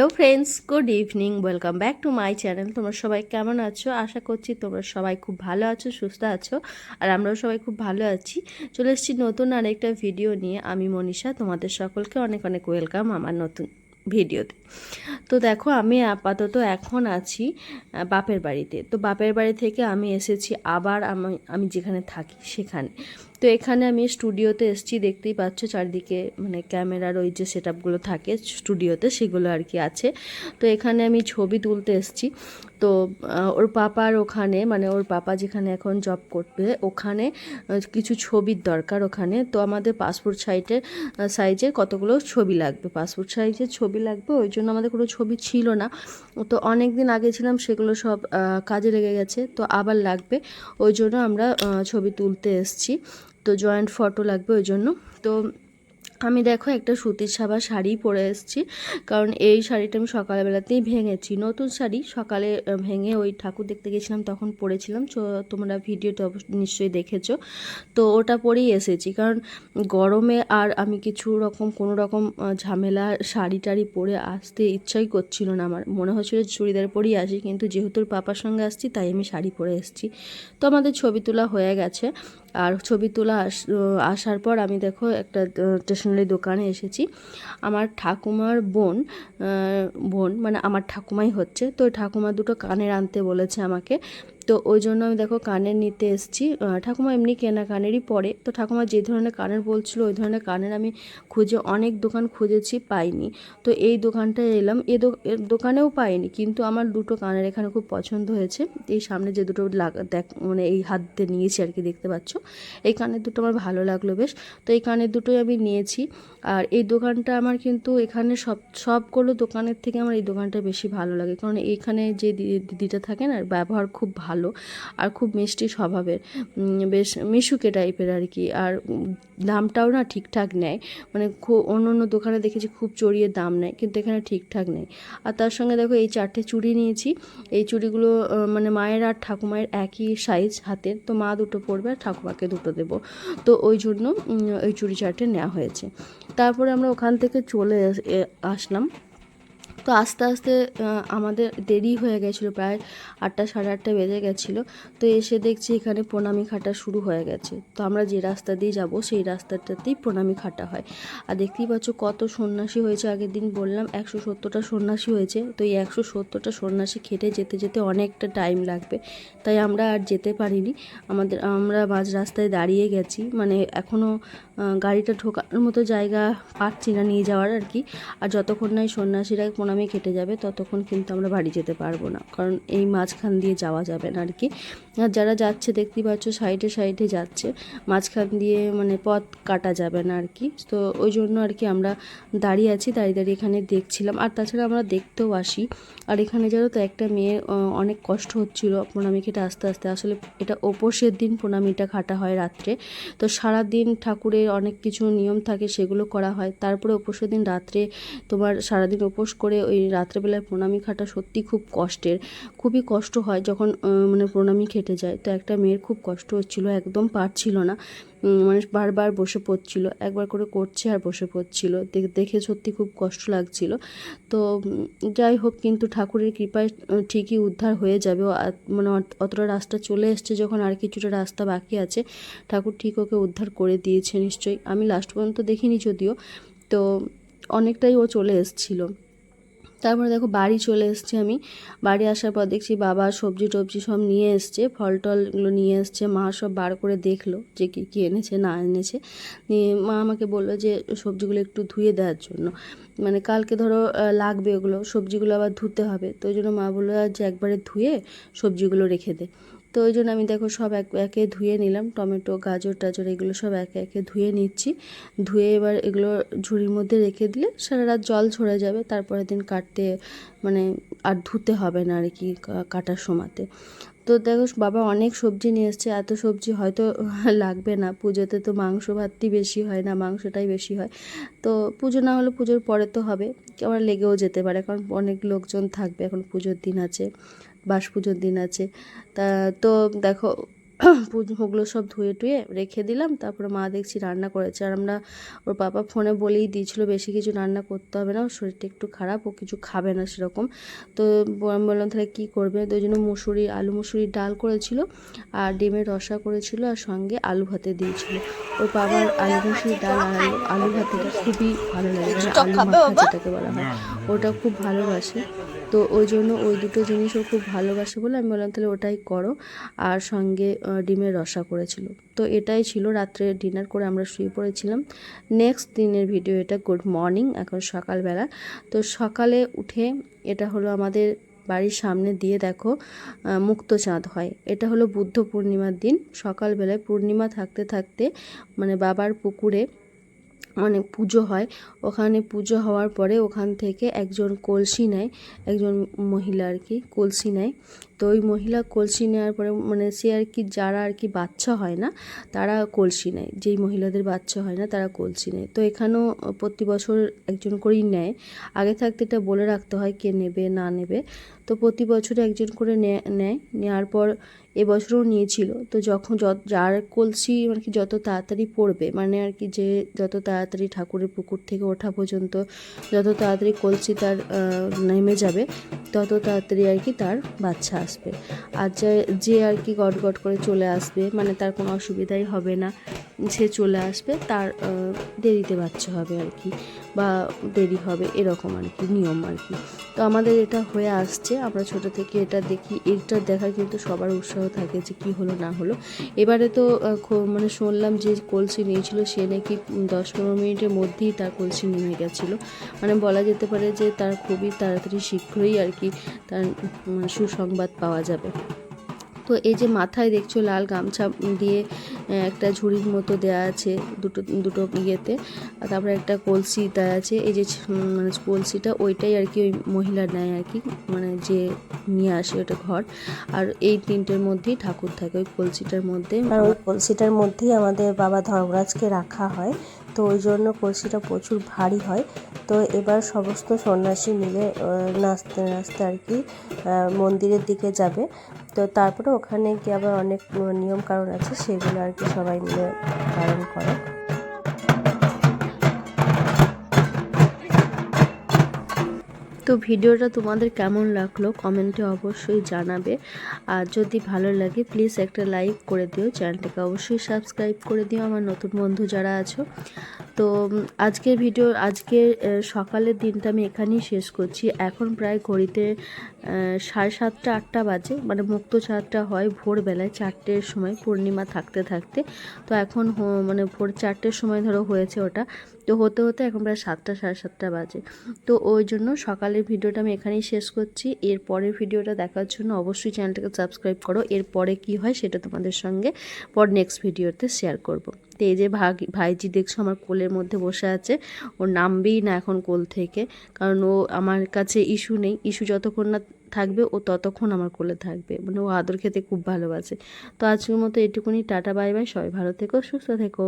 Hello friends, good evening, welcome back to my channel. তোমরা সবাই কেমন আছো? আশা করছি তোমরা সবাই খুব ভালো আছো, সুস্থ আছো, আর আমরাও সবাই খুব ভালো আছি। চলে এসেছি নতুন আরেকটা ভিডিও নিয়ে। আমি মনীষা, তোমাদের সকলকে অনেক অনেক ওয়েলকাম আমার নতুন ভিডিওতে। তো দেখো, আমি আপাতত এখন আছি বাপের বাড়িতে। তো বাপের বাড়ি থেকে আমি এসেছি আবার আমি আমি যেখানে থাকি, সেখানে। তো এখানে আমি স্টুডিওতে এসেছি, দেখতেই পাচ্ছ চারিদিকে মানে ক্যামেরার ওই যে সেট থাকে স্টুডিওতে, সেগুলো আর কি আছে। তো এখানে আমি ছবি তুলতে এসেছি। তো ওর পাপার ওখানে মানে ওর পাপা যেখানে এখন জব করবে, ওখানে কিছু ছবির দরকার ওখানে। তো আমাদের পাসপোর্ট সাইটে সাইজে কতগুলো ছবি লাগবে? পাসপোর্ট সাইজের ছবি লাগবে, ওই জন্য আমাদের কোনো ছবি ছিল না। তো অনেক দিন আগে ছিলাম, সেগুলো সব কাজে লেগে গেছে, তো আবার লাগবে। ওই জন্য আমরা ছবি তুলতে এসেছি। তো জয়েন্ট ফটো লাগবে ওই জন্য। তো আমি দেখো একটা সুতির সাবা শাড়ি পরে এসেছি, কারণ এই শাড়িটা আমি সকালবেলাতেই ভেঙেছি। নতুন শাড়ি, সকালে ভেঙে ওই ঠাকুর দেখতে গেছিলাম, তখন পরেছিলাম। তোমরা ভিডিওটা নিশ্চয়ই দেখেছ। তো ওটা পরেই এসেছি, কারণ গরমে আর আমি কিছু রকম, কোনো রকম ঝামেলা শাড়ি টাড়ি পরে আসতে ইচ্ছাই করছিল না আমার। মনে হচ্ছিল চুড়িদার পরেই আসি, কিন্তু যেহেতু পাপার সঙ্গে আসছি, তাই আমি শাড়ি পরে এসেছি। তো আমাদের ছবি তোলা হয়ে গেছে, আর ছবি তোলা আস- আসার পর আমি দেখো একটা স্টেশনারি দোকানে এসেছি। আমার ঠাকুমার বোন বোন মানে আমার ঠাকুমাই হচ্ছে। তো ঠাকুমা দুটো কানের আনতে বলেছে আমাকে তো ওই জন্য আমি দেখো কানের নিতে এসেছি। ঠাকুমা এমনি কেনা কানেরই পরে। তো ঠাকুমা যে ধরনের কানের বলছিল, ওই ধরনের কানের আমি খুঁজে অনেক দোকান খুঁজেছি, পাইনি। তো এই দোকানটায় এলাম। এ দোকানেও পাইনি, কিন্তু আমার দুটো কানের এখানে খুব পছন্দ হয়েছে। এই সামনে যে দুটো দেখ মানে এই হাত নিয়েছি আর কি, দেখতে পাচ্ছ? এই কানের দুটো আমার ভালো লাগল বেশ। তো এই কানের দুটোই আমি নিয়েছি। আর এই দোকানটা আমার কিন্তু এখানে সব সবগুলো দোকানের থেকে আমার এই দোকানটা বেশি ভালো লাগে। কারণ এখানে যে দিদিটা থাকে না ব্যবহার খুব ভালো। আর খুব মিষ্টি স্বভাবের। বেশ মিশুকে টাইপের আর কি। আর দামটাও না ঠিকঠাক নেয়। মানে খুব অন্য অন্য দোকানে দেখেছি খুব চড়িয়ে দাম নেয়, কিন্তু এখানে ঠিকঠাক নেই। আর তার সঙ্গে দেখো এই চারটে চুড়ি নিয়েছি। এই চুড়িগুলো মানে মায়ের আর ঠাকুমায়ের একই সাইজ হাতের। তো মা দুটো পরবে আর ঠাকুমাকে দুটো দেবো। তো ওই জন্য ওই চুড়ি চারটে নেওয়া হয়েছে। তারপরে আমরা ওখান থেকে চলে আস- আসলাম। তো আস্তে আস্তে আমাদের দেরি হয়ে গেছিল, প্রায় আটটা সাড়ে আটটা বেজে গেছিল। তো এসে দেখছি এখানে প্রণামী খাটা শুরু হয়ে গেছে। তো আমরা যে রাস্তা দিয়ে যাব, সেই রাস্তাটাতেই প্রণামী খাটা হয়। আর দেখতেই পাচ্ছ কত সন্ন্যাসী হয়েছে, আগের দিন বললাম একশো সত্তরটা সন্ন্যাসী হয়েছে। তো এই একশো সত্তরটা সন্ন্যাসী খেটে যেতে যেতে অনেকটা টাইম লাগবে। তাই আমরা আর যেতে পারিনি। আমাদের, আমরা মাঝ রাস্তায় দাঁড়িয়ে গেছি। মানে এখনও গাড়িটা ঢোকানোর মতো জায়গা পাচ্ছি না নিয়ে যাওয়ার আর কি। আর যতক্ষণ না এই সন্ন্যাসীরা প্রণামী কেটে যাবে, ততক্ষণ কিন্তু আমরা বাড়ি যেতে পারব না। কারণ এই মাঝখান দিয়ে যাওয়া যাবে না আর কি। আর যারা যাচ্ছে, দেখতেই পাচ্ছ, সাইডে সাইডে যাচ্ছে, মাঝখান দিয়ে মানে পথ কাটা যাবে না আর কি। তো ওই জন্য আর কি আমরা দাঁড়িয়ে আছি, দাঁড়িয়ে দাঁড়িয়ে এখানে দেখছিলাম। আর তাছাড়া আমরা দেখতেও আসি। আর এখানে জানো তো, একটা মেয়ের অনেক কষ্ট হচ্ছিল প্রণামী খেতে আস্তে। আস্তে আসলে এটা ওপোসের দিন প্রণামীটা খাটা হয় রাত্রে। তো সারা দিন ঠাকুরের অনেক কিছু নিয়ম থাকে, সেগুলো করা হয়। তারপরে উপোসের দিন রাত্রে তোমার সারাদিন উপোস করে ওই রাত্রেবেলায় প্রণামী খাটা সত্যি খুব কষ্টের। খুবই কষ্ট হয় যখন মানে প্রণামী খেটে যায়। তো একটা মেয়ের খুব কষ্ট হচ্ছিল, একদম পারছিল না। মানে বারবার বসে পড়ছিল, একবার করে করছে আর বসে পড়ছিল। দেখ- সত্যি খুব কষ্ট লাগছিল। তো যাই হোক, কিন্তু ঠাকুরের কৃপায় ঠিকই উদ্ধার হয়ে যাবে। মানে অত- অতটা রাস্তা চলে এসছে যখন আর কিছুটা রাস্তা বাকি আছে। ঠাকুর ঠিক ওকে উদ্ধার করে দিয়েছে নিশ্চয়ই। আমি লাস্ট পর্যন্ত দেখিনি যদিও। তো, অনেকটাই ও চলে এসেছিল। তারপরে দেখো বাড়ি চলে এসছি আমি। বাড়ি আসার পর দেখছি বাবা সবজি টবজি সব নিয়ে এসছে, ফল টলগুলো নিয়ে এসছে, মা সব বার করে দেখল যে কী কী এনেছে, না এনেছে। নিয়ে মা আমাকে বলল যে সবজিগুলো একটু ধুয়ে দেওয়ার জন্য। মানে কালকে ধরো লাগবে ওগুলো, সবজিগুলো আবার ধুতে হবে। তো ওই জন্য মা বলল যে একবারে ধুয়ে সবজিগুলো রেখে দে। তো ওই জন্য আমি দেখো সব এক, একে ধুয়ে নিলাম। টমেটো, গাজর, টাজর এগুলো সব একে একে ধুয়ে নিচ্ছি। ধুয়ে এবার এগুলো ঝুড়ির মধ্যে রেখে দিলে সারা রাত জল ঝরে যাবে। তারপরের দিন কাটতে মানে আর ধুতে হবে না আর কি কাটার সময়তে। তো দেখো বাবা অনেক সবজি নিয়ে এসছে। এত সবজি হয়তো লাগবে না। পুজোতে তো মাংস ভাতই বেশি হয় না, মাংসটাই বেশি হয়। তো পুজো না হলে পুজোর পরে তো হবে। আবার লেগেও যেতে পারে। কারণ অনেক লোকজন থাকবে এখন পুজোর দিন আছে। বাস পুজোর দিন আছে। তা তো দেখো পুজো ওগুলো সব ধুয়ে টুয়ে রেখে দিলাম তারপরে মা দেখছি রান্না করেছে। আর আমরা ওর বাবা ফোনে বলেই দিয়েছিল বেশি কিছু রান্না করতে হবে না ওর শরীরটা একটু খারাপ ও কিছু খাবে না সেরকম। তো আমি বললাম তাহলে কী করবে? তো ওই জন্য মুসুরি আলু মুসুরির ডাল করেছিল আর ডিমের রসা করেছিল আর সঙ্গে আলু ভাতে দিয়েছিল। ওর বাবার আলু মুসুরি ডাল আর আলু আলু ভাতেটা খুবই ভালো লাগে। মানে আলু মাখা যেটাকে বলা হয় ওটা খুব ভালোবাসে। তো ওই জন্য ওই দুটো জিনিস ও খুব ভালোবাসে বলে আমি বললাম, তাহলে ওটাই করো। আর সঙ্গে ডিমের রসা করেছিল। তো এটাই ছিল রাত্রে ডিনার করে আমরা শুয়ে পড়েছিলাম। নেক্সট দিনের ভিডিও এটা গুড মর্নিং এখন সকালবেলা। তো সকালে উঠে এটা হলো আমাদের বাড়ির সামনে দিয়ে দেখো মুক্ত চাঁদ হয়। এটা হলো বুদ্ধ পূর্ণিমার দিন। সকালবেলায় পূর্ণিমা থাকতে থাকতে মানে বাবার পুকুরে মানে পুজো হয়। ওখানে পুজো হওয়ার পরে ওখান থেকে একজন কলসি নেয়, একজন মহিলা আর কি, কলসি নেয়। তো ওই মহিলা কলসি নেওয়ার পরে মানে সে আর কি, যারা আর কি বাচ্চা হয় না, তারা কলসি নেয়। যেই মহিলাদের বাচ্চা হয় না, তারা কলসি নেয়। তো এখানেও প্রতি বছর একজন করেই নেয়। আগে থাকতে এটা বলে রাখতে হয় কে নেবে, না নেবে। তো প্রতি বছর একজন করে নেয়। নেওয়ার পর এবছরও নিয়েছিল। তো যখন যার কলসি আর কি যত তাড়াতাড়ি পড়বে মানে আর কি যে যত তাড়াতাড়ি ঠাকুরের পুকুর থেকে ওঠা পর্যন্ত যত তাড়াতাড়ি কলসি তার নেমে যাবে, তত তাড়াতাড়ি আর কি তার বাচ্চা আসবে। আর যে যে আর কি গট গট করে চলে আসবে মানে তার কোনো অসুবিধাই হবে না। সে চলে আসবে, তার দেরিতে বাচ্চা হবে আর কি, বা দেরি হবে এরকম আর কি, নিয়ম আর কি। তো আমাদের এটা হয়ে আসছে, আমরা ছোট থেকে এটা দেখি, এটা দেখার কিন্তু সবার উৎসাহ থাকে যে কি হলো, না হলো। এবারে তো মানে শুনলাম যে কলসি নিয়েছিল, সে নাকি দশ পনেরো মিনিটের মধ্যেই তার কলসি নেমে গেছিল। মানে বলা যেতে পারে যে তার খুবই তাড়াতাড়ি শীঘ্রই আর কি তার সুসংবাদ পাওয়া যাবে। তো এই যে মাথায় দেখছ লাল গামছা দিয়ে একটা ঝুড়ির মতো দেওয়া আছে দুটো দুটো ইয়েতে। তারপরে একটা কলসি দেওয়া আছে। এই যে মানে কলসিটা ওইটাই আর কি ওই মহিলা নেয় আর কি মানে যে নিয়ে আসে ওটা ঘর। আর এই তিনটের মধ্যেই ঠাকুর থাকে। ওই কলসিটার মধ্যে আর ওই কলসিটার মধ্যেই আমাদের বাবা ধর্মরাজকে রাখা হয়। তো ওই জন্য কলসিটা প্রচুর ভারী হয়। তো এবার সমস্ত সন্ন্যাসী মিলে নাচতে নাচতে আর কি মন্দিরের দিকে যাবে। তো তারপরে ওখানে কি আবার অনেক নিয়ম কারণ আছে, সেগুলো আর কি সবাই মিলে পালন করে। তো ভিডিওটা তোমাদের কেমন লাগল কমেন্টে অবশ্যই জানাবে। আর যদি ভালো লাগে প্লিজ একটা লাইক করে দিও। চ্যানেলটাকে অবশ্যই সাবস্ক্রাইব করে দিও, আমার নতুন বন্ধু যারা আছো। তো আজকের ভিডিও আজকের সকালের দিনটা আমি এখানেই শেষ করছি। এখন প্রায় ঘড়িতে সাড়ে সাতটা, আটটা বাজে। মানে মুক্ত চাঁদটা হয় ভোরবেলায় চারটের সময়, পূর্ণিমা থাকতে থাকতে। তো এখন মানে ভোর চারটের সময় ধরো হয়েছে ওটা। তো হতে হতে এখন প্রায় সাতটা, সাড়ে সাতটা বাজে। তো ওই জন্য সকালের ভিডিওটা আমি এখানেই শেষ করছি। এর পরের ভিডিওটা দেখার জন্য অবশ্যই চ্যানেলটাকে সাবস্ক্রাইব করো। এর পরে কী হয় সেটা তোমাদের সঙ্গে পর নেক্সট ভিডিওতে শেয়ার করব। তো এই যে ভাগ, ভাইজি দেখছ আমার কোলের মধ্যে বসে আছে। ও নামবেই না এখন কোল থেকে। কারণ ও আমার কাছে ইস্যু নেই। ইস্যু যতক্ষণ না থাকবে ও ততক্ষণ আমার কোলে থাকবে। মানে ও আদর খেতে খুব ভালোবাসে। তো আজকের মতো এটুকুনি, টাটা, বাই বাই, সবাই ভালো থেকো, সুস্থ থেকো।